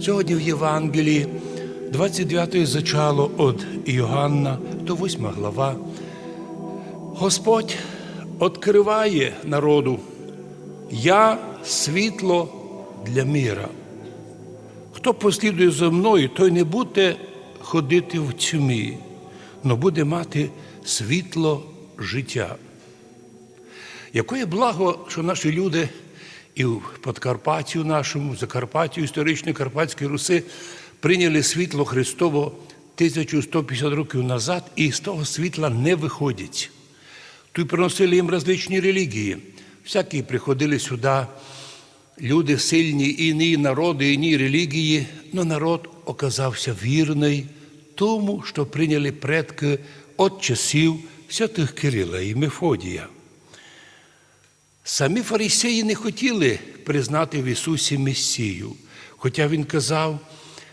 Сьогодні в Євангелії 29 зачало від Іоганна до 8 глава. Господь відкриває народу. Я світло для міра. Хто послідує за мною, той не буде ходити в тьмі, але буде мати світло життя. Якое благо, що наші люди і в Подкарпаттю нашому, Закарпаттю, історичної Карпатської Руси прийняли світло Христово 1150 років назад і з того світла не виходять. Тут приносили їм различні релігії. Всякі приходили сюди, люди сильні, іні народи, іні релігії, але народ оказався вірний тому, що прийняли предки від часів святих Кирила і Мефодія. Самі фарисеї не хотіли признати в Ісусі Месію, хоча Він казав,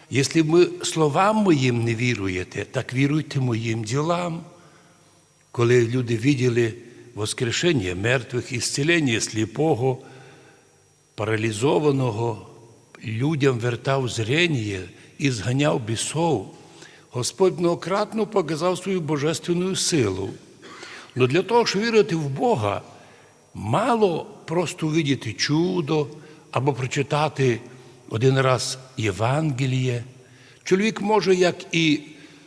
якщо ви словам моїм не віруєте, так віруйте моїм ділам. Коли люди виділи воскрешення мертвих, ісцілення сліпого, паралізованого, людям вертав зрення і зганяв бісов, Господь многократно показав свою божественну силу. Но для того, щоб вірити в Бога, мало просто видіти чудо або прочитати один раз Євангеліє. Чоловік може, як і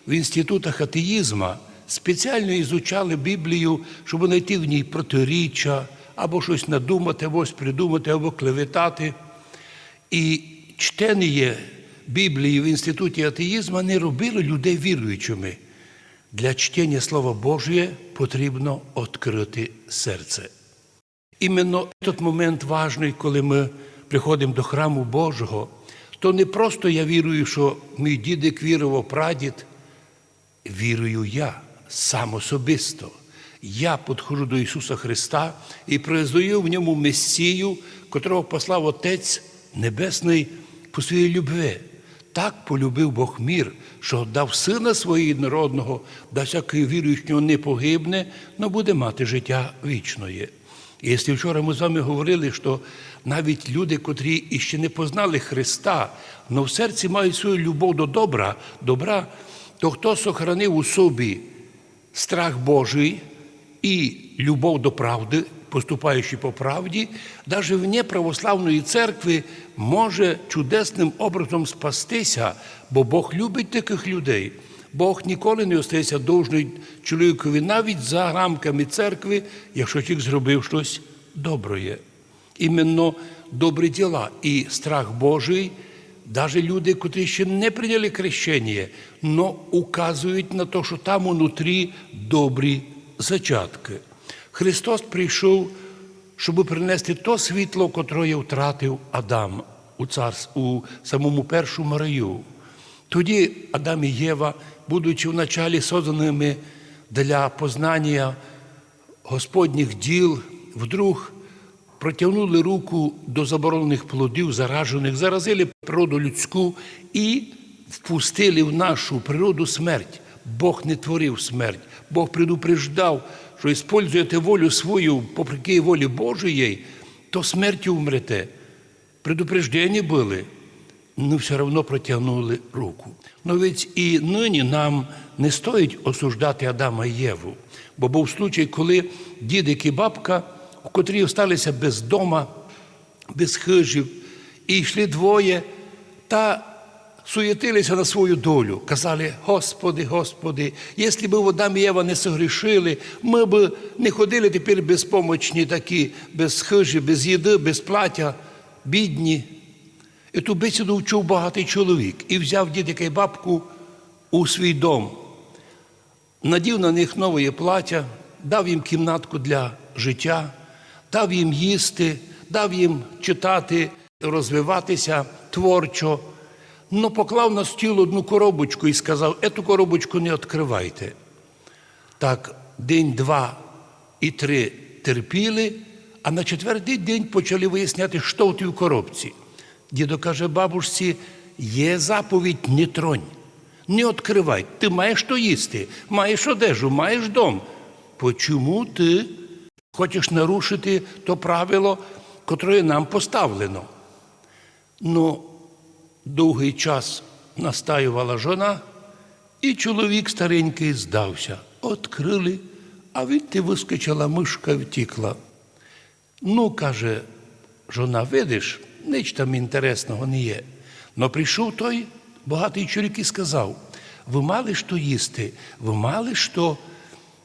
в інститутах атеїзму, спеціально ізучали Біблію, щоб знайти в ній протиріччя, або щось надумати, або щось придумати, або клеветати. І чтення Біблії в інституті атеїзму не робило людей віруючими. Для чтення Слова Божє потрібно відкрити серце. Іменно той момент важний, коли ми приходимо до храму Божого, то не просто я вірую, що мій дідик вірував прадід, вірую я сам особисто. Я підходжу до Ісуса Христа і признаю в ньому Месію, котрого послав Отець Небесний по своїй любві. Так полюбив Бог мір, що дав сина свого єдинородного, да всякий віруючого не погибне, но буде мати життя вічної. І якщо вчора ми з вами говорили, що навіть люди, котрі іще не познали Христа, але в серці мають свою любов до добра, добра, то хто сохранив у собі страх Божий і любов до правди, поступаючи по правді, навіть вне православної церкви може чудесним образом спастися, бо Бог любить таких людей. Бог ніколи не остається довжний чоловікові навіть за рамками церкви, якщо чоловік зробив щось добре. Іменно добрі діла і страх Божий, навіть люди, котрі ще не прийняли хрещення, но указують на те, що там унутрі добрі зачатки. Христос прийшов, щоб принести то світло, котре втратив Адам у царств, у самому першому раю. Тоді Адам і Єва, будучи вначалі созданими для познання Господніх діл, вдруг протягнули руку до заборонених плодів, заражених, заразили природу людську і впустили в нашу природу смерть. Бог не творив смерть, Бог предупреждав, що используєте волю свою попри волі Божої, то смертю вмрете. Предупреждені були ну все одно протягнули руку. Ну ведь і нині нам не стоїть осуждати Адама і Єву, бо був случай, коли дідик і бабка, у котрі осталися без дома, без хижів, і йшли двоє та суєтилися на свою долю. Казали, Господи, Господи, якщо б Адам і Єва не согрішили, ми б не ходили тепер безпомочні такі, без хижі, без їди, без плаття, бідні. І ту бесіду вчув багатий чоловік і взяв дідика і бабку у свій дом, надів на них нове плаття, дав їм кімнатку для життя, дав їм їсти, дав їм читати, розвиватися творчо, но поклав на стіл одну коробочку і сказав: ету коробочку не відкривайте. Так, день, два і три терпіли, а на четвертий день почали виясняти, що в тій коробці. Дідо каже бабушці, є заповідь не тронь, не відкривай. Ти маєш що їсти, маєш одежу, маєш дом. Почому ти хочеш нарушити то правило, котре нам поставлено? Ну, довгий час настаювала жона, і чоловік старенький здався. Открили, а відти вискочила мишка втікла. Ну, каже, жона, видиш, ніч там інтересного не є. Но прийшов той багатий чоловік і сказав: ви мали що їсти, ви мали що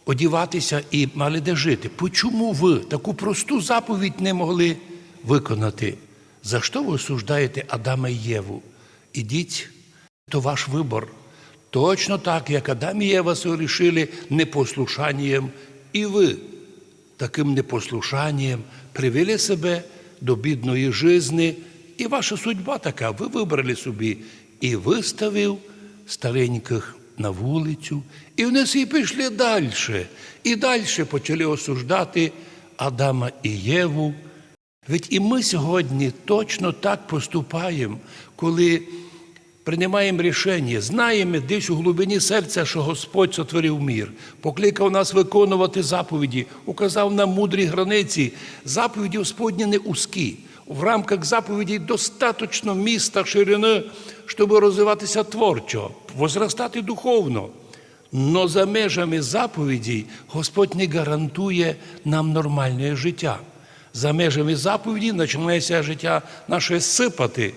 одіватися і мали де жити. Почому ви таку просту заповідь не могли виконати? За що ви осуждаєте Адама і Єву? Ідіть, то ваш вибор. Точно так, як Адам і Єва сорішили непослушанням, і ви таким непослушанням привели себе до бідної жизни, і ваша судьба така, ви вибрали собі і виставив стареньких на вулицю, і вони всі пішли далі, і далі почали осуждати Адама і Єву. Ведь і ми сьогодні точно так поступаємо, коли приймаємо рішення, знаємо десь у глибині серця, що Господь сотворив мір, покликав нас виконувати заповіді, указав нам мудрі границі. Заповіді Господні не узкі. В рамках заповідей достатньо міста, ширини, щоб розвиватися творчо, возростати духовно. Но за межами заповідей Господь не гарантує нам нормальне життя. За межами заповіді починається життя наше сипати,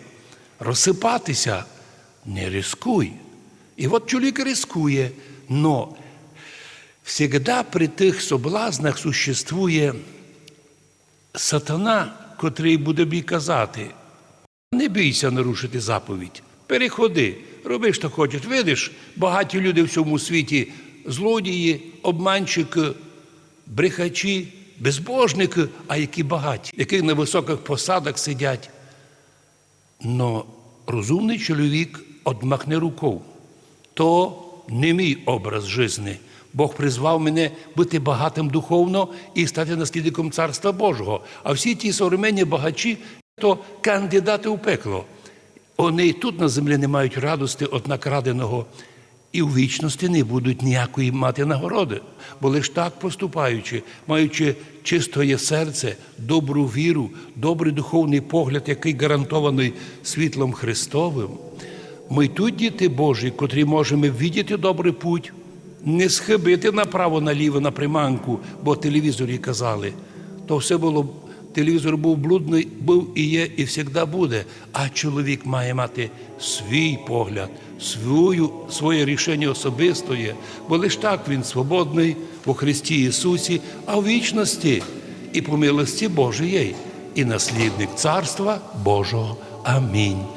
розсипатися. Не рискуй. І от чоловік рискує, но всегда при тих соблазнах существує сатана, котрий буде тобі казати, не бійся нарушити заповідь. Переходи, роби, що хочеш. Видиш, багаті люди в цьому світі злодії, обманщики, брехачі, безбожники, а які багаті, які на високих посадах сидять. Но розумний чоловік одмахне рукою. То не мій образ житті. Бог призвав мене бути багатим духовно і стати наслідником Царства Божого. А всі ті современні багачі то кандидати у пекло. Вони і тут на землі не мають радости від накраденого, і в вічності не будуть ніякої мати нагороди. Бо лиш так поступаючи, маючи чистое серце, добру віру, добрий духовний погляд, який гарантований світлом Христовим, ми тут діти Божі, котрі можемо видіти добрий путь, не схибити направо наліво на приманку, бо телевізорі казали. То все було телевізор був блудний, був і є, і завжди буде. А чоловік має мати свій погляд, свою, своє рішення особистої, бо лише так він свободний у Христі Ісусі, а в вічності і по милості Божої, і наслідник Царства Божого. Амінь.